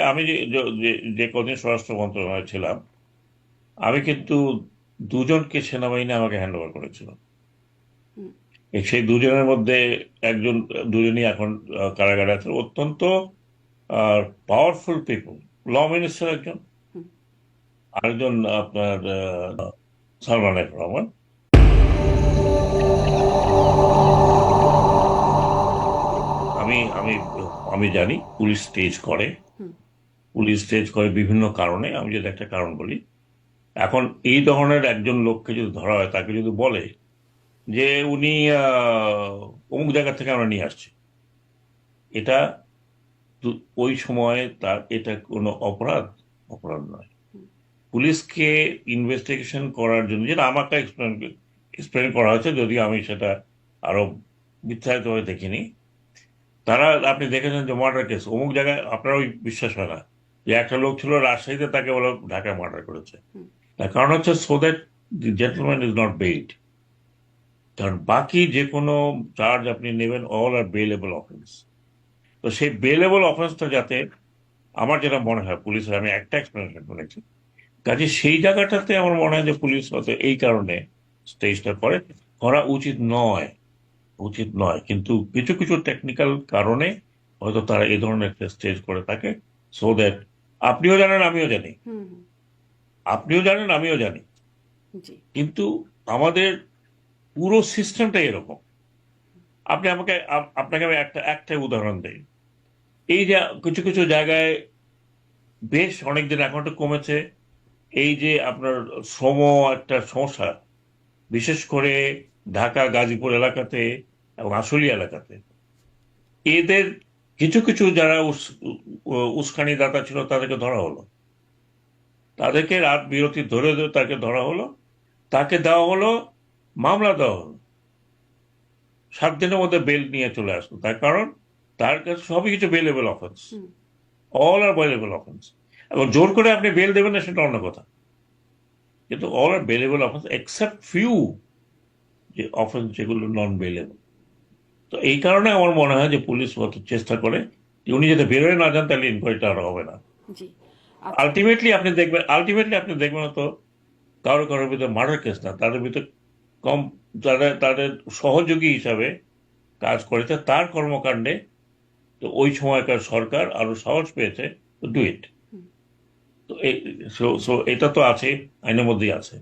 আমি যে কদিন স্বরাষ্ট্র মন্ত্রণালয়ে ছিলাম আমি কিন্তু দুজনকে সেনাবাহিনী আমাকে হ্যান্ড ওভার করেছিল সেই দুজনের মধ্যে একজন দুজনই এখন কারাগারে আছে। অত্যন্ত পাওয়ারফুল পিপল ল মিনিস্টার একজন। আরেকজন আপনার সালমান এফ রহমান। আমি আমি আমি জানি পুলিশ স্টেজ করে। পুলিশ স্টেজ করে বিভিন্ন কারণে, আমি যদি একটা কারণ বলি, এখন এই ধরনের একজন লোককে যদি ধরা হয়, তাকে যদি বলে যে উনি অমুক জায়গা থেকে আমরা নিয়ে আসছি, এটা ওই সময়ে তার, এটা কোনো অপরাধ? অপরাধ নয়। পুলিশকে ইনভেস্টিগেশন করার জন্য, যেটা আমাকে এক্সপ্লেন এক্সপ্লেন করা হয়েছে, যদিও আমি সেটা আরও বিস্তারিতভাবে দেখিনি, তারা, আপনি দেখেছেন যে মার্ডার কেস অমুক জায়গায় আপনার ওই বিশ্বাস হয় না। যে একটা লোক ছিল রাজশাহীতে তাকে বলে ঢাকায় মার্ডার করেছে। তার কারণ হচ্ছে so that the gentleman is not bailed কারণ বাকি যে কোনো চার্জ আপনি নেবেন অল আর বেলেবল অফেন্স তো সেই বেলেবল অফেন্সটা যাতে আমার যেটা মনে হয় পুলিশের আমি একটা এক্সপ্লেনেশন শুনেছি কাজে সেই জায়গাটাতে আমার মনে হয় যে পুলিশ হয়তো এই কারণে স্টেজটা করে। করা উচিত নয় উচিত নয়। কিন্তু কিছু কিছু টেকনিক্যাল কারণে হয়তো তারা এই ধরনের একটা স্টেজ করে থাকে সো দ্যাট আপনিও জানেন আমিও জানি। আপনিও জানেন আমিও জানি। কিন্তু আমাদের পুরো সিস্টেমটা এরকম। আপনি আমাকে আপনাকে আমি একটা একটা উদাহরণ দেই। এই যে কিছু কিছু জায়গায় বেশ অনেকদিন এখন কমেছে। এই যে আপনার শ্রম একটা সমস্যা বিশেষ করে ঢাকা গাজীপুর এলাকাতে এবং আশুলিয়া এলাকাতে। এদের কিছু কিছু যারা উস- উস্কানি দাতা ছিল তাদেরকে ধরা হলো। তাদেরকে রাত বিরতি ধরে ধরে তাকে ধরা হলো। তাকে দেওয়া হলো মামলা দেওয়া হলো। সাত দিনের মধ্যে বেল নিয়ে চলে আসলো। তার কারণ তার কাছে সবই কিছু bailable offence all are bailable offence এবং জোর করে আপনি বেল দেবেন না সেটা অন্য কথা। কিন্তু all are bailable offence except few যে অফেন্স যেগুলো নন বেলেবল তো এই কারণে আমার মনে হয় যে পুলিশ অত চেষ্টা করে যে উনি যাতে বেরোয় না যান তাহলে ইনকোয়ারিটা আর হবে না। আলটিমেটলি আপনি দেখবেন আলটিমেটলি আপনি দেখবেন তো কারও কারোর ভিতরে মার্ডার কেস না তাদের ভিতরে কম তাদের তাদের সহযোগী হিসাবে কাজ করেছে তার কর্মকাণ্ডে তো ওই সময়কার সরকার আরও সাহস পেয়েছে তো ডু ইট তো এটা তো আছে আইনের মধ্যেই আছে।